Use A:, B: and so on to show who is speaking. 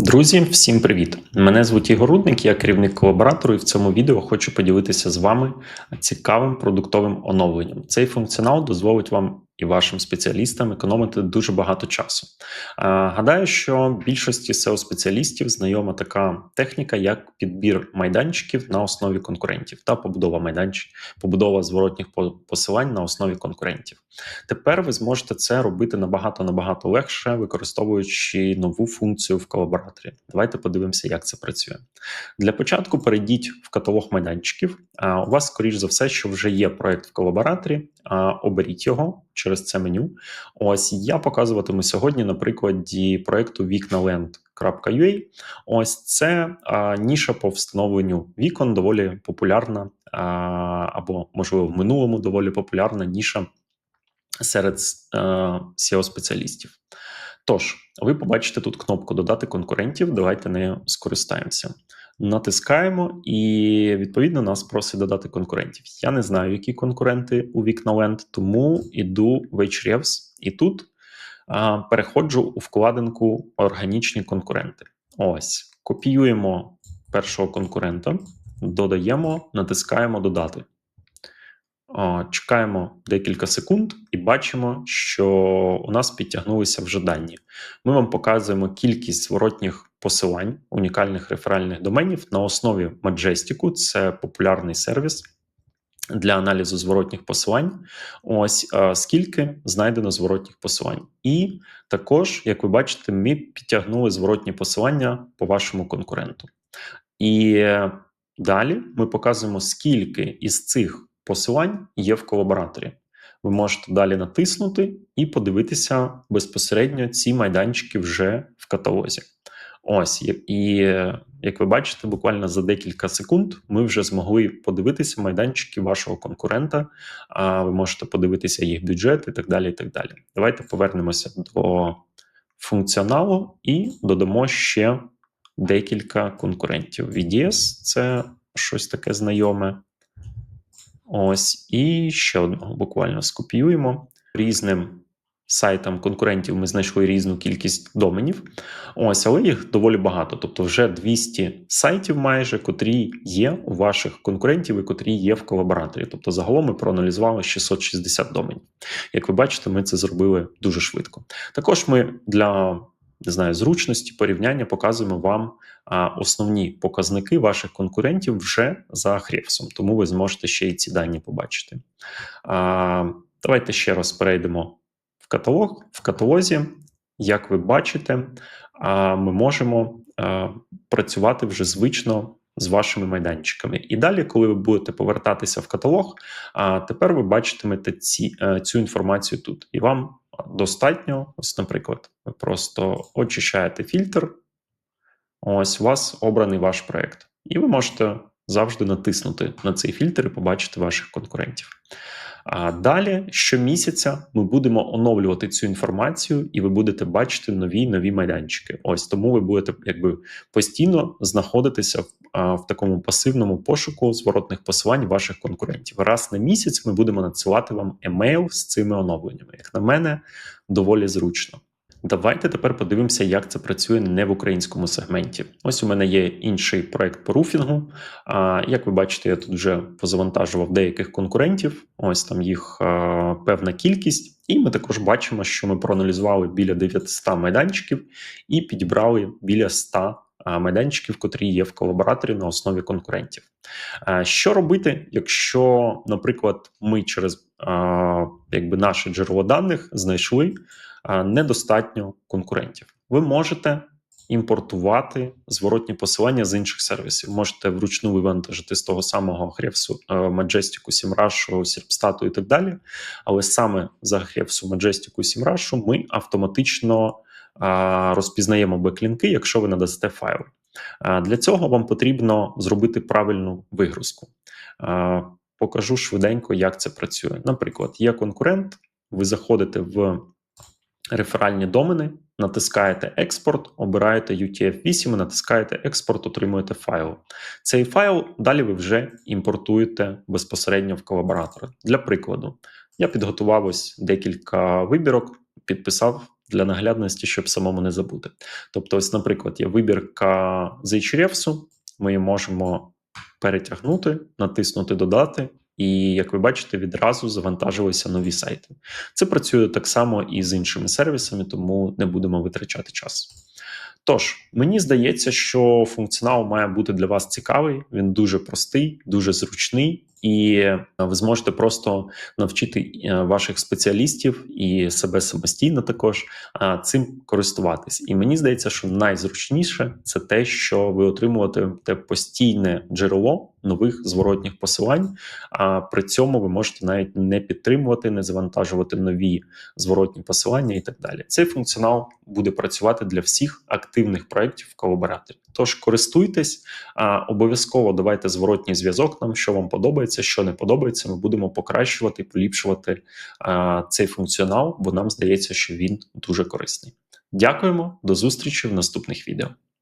A: Друзі, всім привіт! Мене звуть Ігор Рудник, я керівник колаборатору, і в цьому відео хочу поділитися з вами цікавим продуктовим оновленням. Цей функціонал дозволить вам і вашим спеціалістам економити дуже багато часу. Гадаю, що більшості SEO-спеціалістів знайома така техніка, як підбір майданчиків на основі конкурентів та побудова майданчиків, побудова зворотніх посилань на основі конкурентів. Тепер ви зможете це робити набагато набагато легше, використовуючи нову функцію в колабораторі. Давайте подивимося, як це працює. Для початку перейдіть в каталог майданчиків. У вас, скоріш за все, що вже є проект в колабораторі. Оберіть його через це меню. Ось я показуватиму сьогодні на прикладі проекту вікнаland.ua. Ось це а, ніша по встановленню вікон, доволі популярна, а, або, можливо, в минулому доволі популярна ніша серед SEO-спеціалістів. Тож, ви побачите тут кнопку Додати конкурентів. Давайте нею скористаємося. Натискаємо, і відповідно нас просить додати конкурентів. Я не знаю, які конкуренти у Вікналенд, тому йду в Hrefs і тут а, переходжу у вкладинку Органічні конкуренти. Ось, копіюємо першого конкурента, додаємо, натискаємо Додати. Чекаємо декілька секунд і бачимо, що у нас підтягнулися вже дані. Ми вам показуємо кількість зворотніх посилань унікальних реферальних доменів на основі Majestic. Це популярний сервіс для аналізу зворотніх посилань. Ось скільки знайдено зворотніх посилань. І також, як ви бачите, ми підтягнули зворотні посилання по вашому конкуренту. І далі ми показуємо, скільки із цих посилань є в колабораторі. Ви можете далі натиснути і подивитися безпосередньо ці майданчики вже в каталозі. Ось, і як ви бачите, буквально за декілька секунд ми вже змогли подивитися майданчики вашого конкурента. А ви можете подивитися їх бюджет і так далі. і так далі. Давайте повернемося до функціоналу і додамо ще декілька конкурентів. VDS – це щось таке знайоме. Ось, і ще одного буквально скопіюємо. Різним сайтам конкурентів ми знайшли різну кількість доменів. Ось, але їх доволі багато. Тобто, вже 200 сайтів, майже котрі є у ваших конкурентів і котрі є в колабораторі. Тобто, загалом ми проаналізували 660 доменів. Як ви бачите, ми це зробили дуже швидко. Також ми для не знаю, зручності порівняння показуємо вам а, основні показники ваших конкурентів вже за Хрефсом, тому ви зможете ще й ці дані побачити. А, Давайте ще раз перейдемо в каталог. В каталозі, як ви бачите, а, ми можемо а, працювати вже звично. З вашими майданчиками. І далі, коли ви будете повертатися в каталог, а тепер ви бачитимете ці, е, цю інформацію тут. І вам достатньо. Ось, наприклад, ви просто очищаєте фільтр. Ось у вас обраний ваш проєкт. І ви можете завжди натиснути на цей фільтр і побачити ваших конкурентів. А далі щомісяця ми будемо оновлювати цю інформацію, і ви будете бачити нові нові майданчики. Ось тому ви будете якби постійно знаходитися в, в такому пасивному пошуку зворотних посилань ваших конкурентів. Раз на місяць ми будемо надсилати вам емейл з цими оновленнями. Як на мене, доволі зручно. Давайте тепер подивимося, як це працює не в українському сегменті. Ось у мене є інший проект по руфінгу. А, Як ви бачите, я тут вже позавантажував деяких конкурентів. Ось там їх певна кількість, і ми також бачимо, що ми проаналізували біля 900 майданчиків і підібрали біля 100 майданчиків, котрі є в колабораторі на основі конкурентів. Що робити, якщо, наприклад, ми через якби наше джерело даних знайшли недостатньо конкурентів. Ви можете імпортувати зворотні посилання з інших сервісів. Можете вручну вивантажити з того самого Хревсу Majestic, SEMrush, Serpstat і так далі. Але саме за Хревсу Majestic, SEMrush ми автоматично розпізнаємо беклінки, якщо ви надасте файл. Для цього вам потрібно зробити правильну вигрузку. Покажу швиденько, як це працює. Наприклад, є конкурент, ви заходите в реферальні домени, натискаєте експорт, обираєте UTF-8, натискаєте експорт, отримуєте файл. Цей файл далі ви вже імпортуєте безпосередньо в колаборатори. Для прикладу, я підготував ось декілька вибірок, підписав для наглядності, щоб самому не забути. Тобто, ось, наприклад, є вибірка з Ahrefs, ми її можемо перетягнути, натиснути Додати. І як ви бачите, відразу завантажилися нові сайти. Це працює так само і з іншими сервісами, тому не будемо витрачати час. Тож, мені здається, що функціонал має бути для вас цікавий, він дуже простий, дуже зручний, і е, ви зможете просто навчити е, ваших спеціалістів і себе самостійно також цим користуватись. І мені здається, що найзручніше це те, що ви отримуєте постійне джерело нових зворотніх посилань. А при цьому ви можете навіть не підтримувати, не завантажувати нові зворотні посилання і так далі. Цей функціонал буде працювати для всіх активних проєктів в колабораторі. Тож користуйтесь, а обов'язково давайте зворотній зв'язок нам, що вам подобається, що не подобається. Ми будемо покращувати поліпшувати а, цей функціонал, бо нам здається, що він дуже корисний. Дякуємо, до зустрічі в наступних відео.